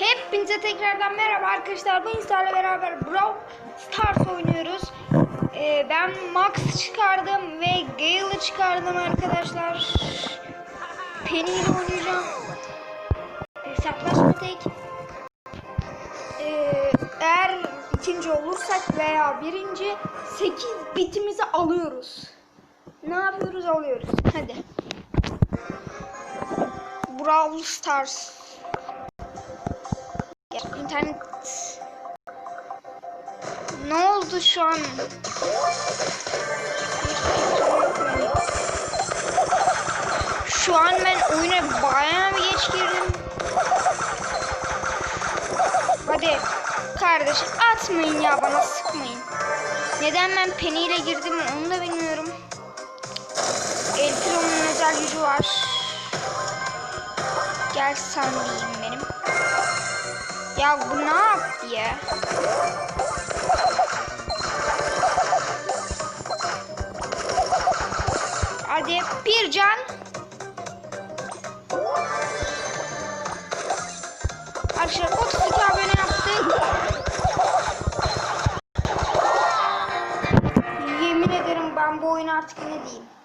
Hepinize tekrardan merhaba arkadaşlar. Bu insanla beraber Brawl Stars oynuyoruz. Ee, ben Max çıkardım ve Gale'ı çıkardım arkadaşlar. Penny ile oynayacağım. Hesaplaşma tek. Ee, eğer ikinci olursak veya birinci 8 bitimizi alıyoruz. Ne yapıyoruz? Alıyoruz. Hadi. Brawl Stars. İnternet ne oldu şu an? Şu an ben oyuna bayağı bir geç girdim. Hadi kardeş atmayın ya bana sıkmayın. Neden ben Penny ile girdim onu da bilmiyorum. El Piro'nun özel gücü var. Gel sen diyeyim benim. Ya bu ne yaptı ya? Hadi bir can. Arkadaşlar 32 abone yaptık. Yemin ederim ben bu oyunu artık ne diyeyim.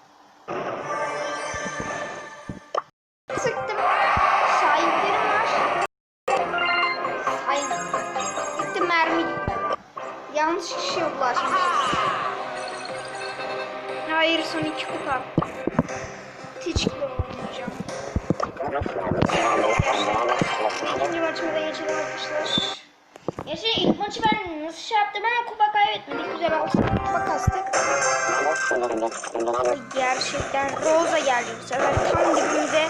Mermi. Yanlış kişiye bulaşmışız. Hayır son iki kupa. Teachkle oynayacağım. İkinci maçımıza geçelim arkadaşlar. Yaşar ilk maçı ben nasıl şey yaptım ama kupa kaybetmedik. Güzel olsun. Kupa kastık. Gerçekten Rosa geldi bu sefer. Tam dibimize.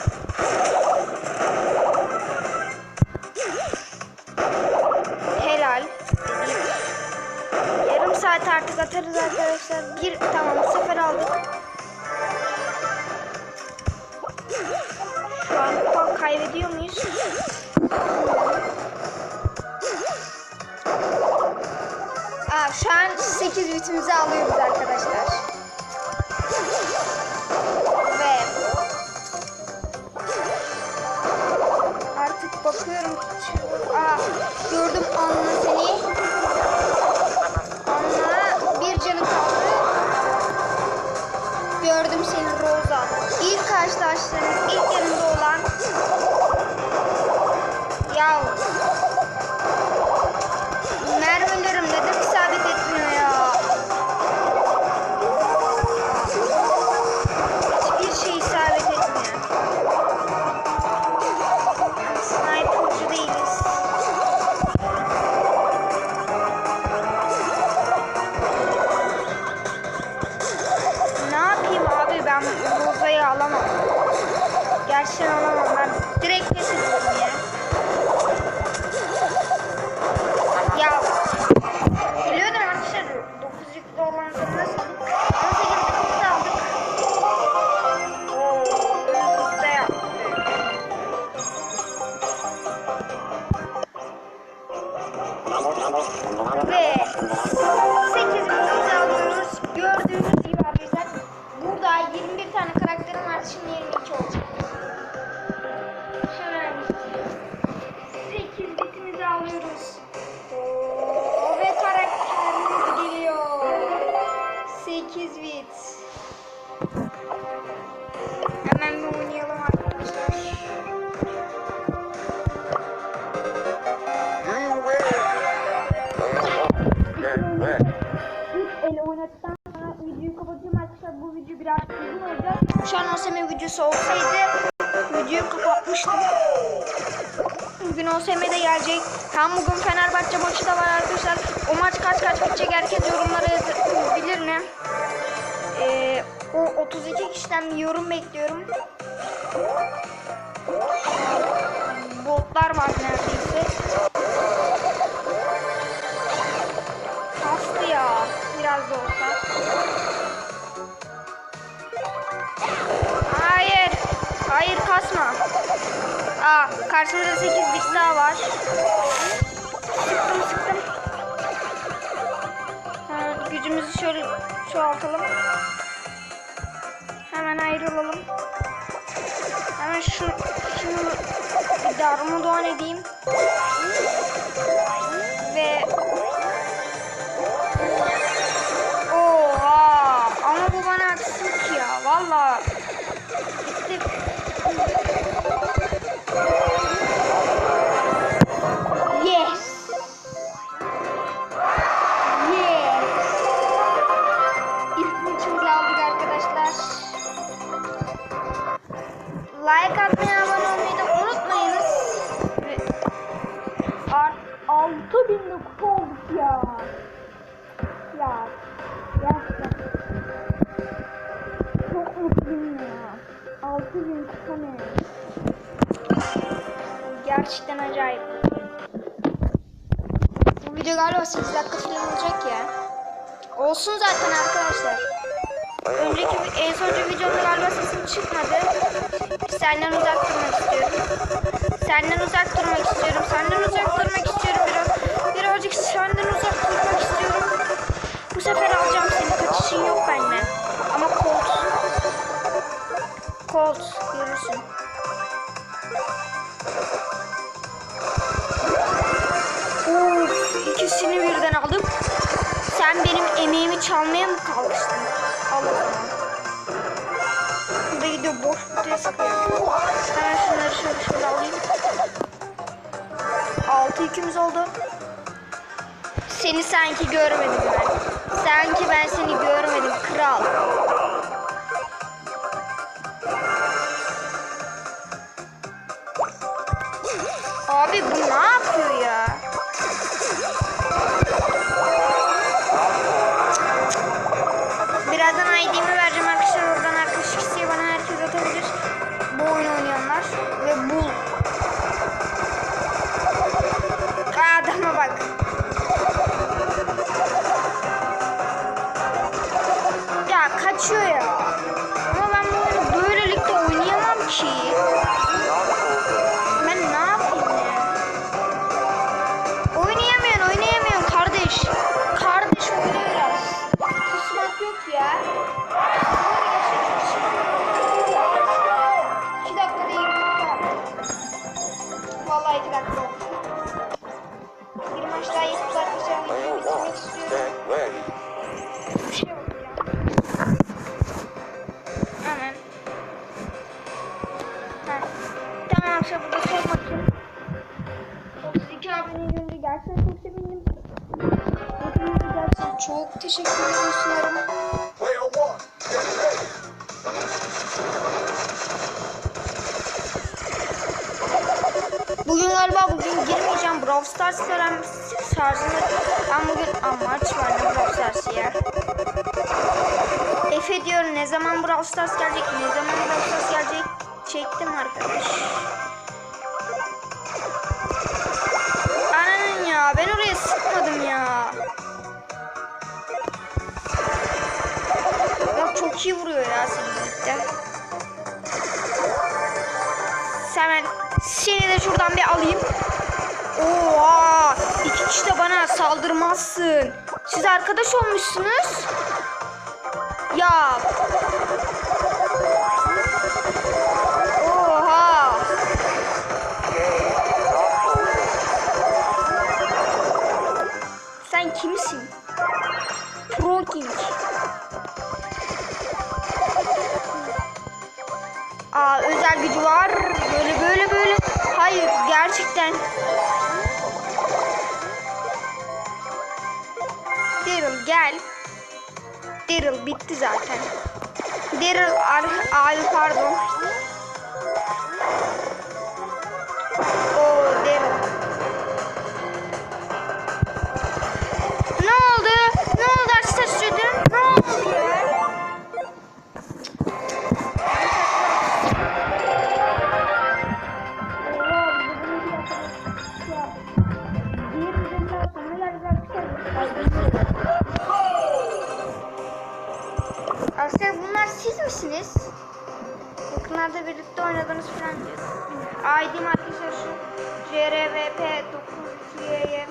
Saat artık atarız arkadaşlar. Bir tamam sefer aldık. Şu an puan kaybediyor muyuz? Aa, şu an 8 bitimizi alıyoruz arkadaşlar. Ve artık bakıyorum. Gerçekten alamam ben. Direkt İlk ele oynadıktan sonra videoyu kapatacağım arkadaşlar. Bu video biraz uzun olacak. Şu an OSM videosu olsaydı videoyu kapatmıştım. Bugün OSM de gelecek. Tam bugün Fenerbahçe maçı da var arkadaşlar. O maç kaç kaç bitecek herkes yorumlara yazabilir mi? Ee, o 32 kişiden bir yorum bekliyorum. Botlar var neredeyse. Aa karşımızda 8 bit daha var. Sıktım sıktım. Ha, gücümüzü şöyle çoğaltalım. Hemen ayrılalım. Hemen şu şunu bir darmadağın edeyim. bakalım. Gerçekten acayip. Bu video galiba 8 dakika falan olacak ya. Olsun zaten arkadaşlar. Önceki en sonki videomda galiba sesim çıkmadı. Senden uzak durmak istiyorum. Senden uzak durmak istiyorum. Senden uzak durmak Sen benim emeğimi çalmaya mı kalkıştın? Al o zaman. Burada gidiyor boş kutuya sıkıyor. Hemen şunları şöyle şöyle alayım. Altı yükümüz oldu. Seni sanki görmedim ben. Sanki ben seni görmedim kral. Abi bu ne yapıyor ya? Birazdan Çok teşekkür ederim. Bugün galiba bugün girmeyeceğim. Brawl Stars şarjını. Ben bugün Aa, maç var ne Brawl Stars ya. Efe diyor ne zaman Brawl Stars gelecek? Ne zaman Brawl Stars gelecek? Çektim arkadaş. İyi vuruyor ya senin birlikte. Hemen seni de şuradan bir alayım. Oha! İki kişi de bana saldırmazsın. Siz arkadaş olmuşsunuz. Ya. Oha! Sen kimsin? Gerçekten. Daryl gel. Daryl bitti zaten. Daryl ar- abi pardon. ID'm arkadaşlar şu CRVP 9'ye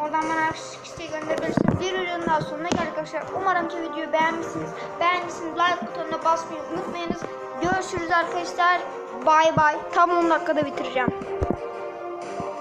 Oradan bana isteği gönderebilirsiniz. Bir videonun daha sonuna geldik arkadaşlar. Umarım ki videoyu beğenmişsiniz. Beğendiyseniz like butonuna basmayı unutmayınız. Görüşürüz arkadaşlar. Bay bay. Tam 10 dakikada bitireceğim.